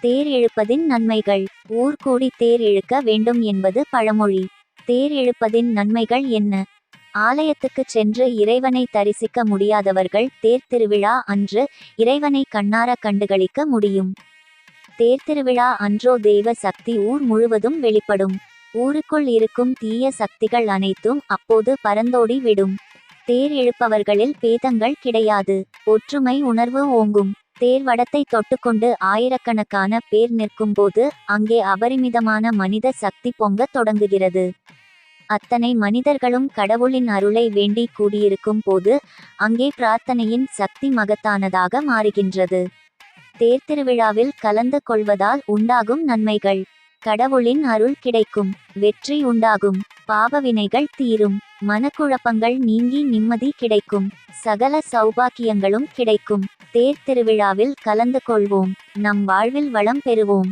தேர் இழுப்பதின் நன்மைகள். ஊர் கூடி தேர் இழுக்க வேண்டும் என்பது பழமொழி. தேர் இழுப்பதின் நன்மைகள் என்ன? ஆலயத்துக்குச் சென்று இறைவனை தரிசிக்க முடியாதவர்கள் தேர் திருவிழா அன்று இறைவனை கண்ணார கண்டுகளிக்க முடியும். தேர் திருவிழா அன்றோ தெய்வ சக்தி ஊர் முழுவதும் வெளிப்படும். ஊருக்குள் இருக்கும் தீய சக்திகள் அனைத்தும் அப்போது பறந்தோடி விடும். தேர் இழுப்பவர்களில் பேதங்கள் கிடையாது. ஒற்றுமை உணர்வு ஓங்கும். தேர்வடத்தை தொட்டுக்கொண்டு ஆயிரக்கணக்கான பேர் நிற்கும்போது அங்கே அபரிமிதமான மனித சக்தி பொங்கத் தொடங்குகிறது. அத்தனை மனிதர்களும் கடவுளின் அருளை வேண்டி கூடியிருக்கும் போது அங்கே பிரார்த்தனையின் சக்தி மகத்தானதாக மாறுகின்றது. தேர் திருவிழாவில் கலந்து கொள்வதால் உண்டாகும் நன்மைகள். கடவுளின் அருள் கிடைக்கும். வெற்றி உண்டாகும். பாவவினைகள் தீரும். மனக்குழப்பங்கள் நீங்கி நிம்மதி கிடைக்கும். சகல சௌபாக்கியங்களும் கிடைக்கும். தேர் திருவிழாவில் கலந்து கொள்வோம். நம் வாழ்வில் வளம் பெறுவோம்.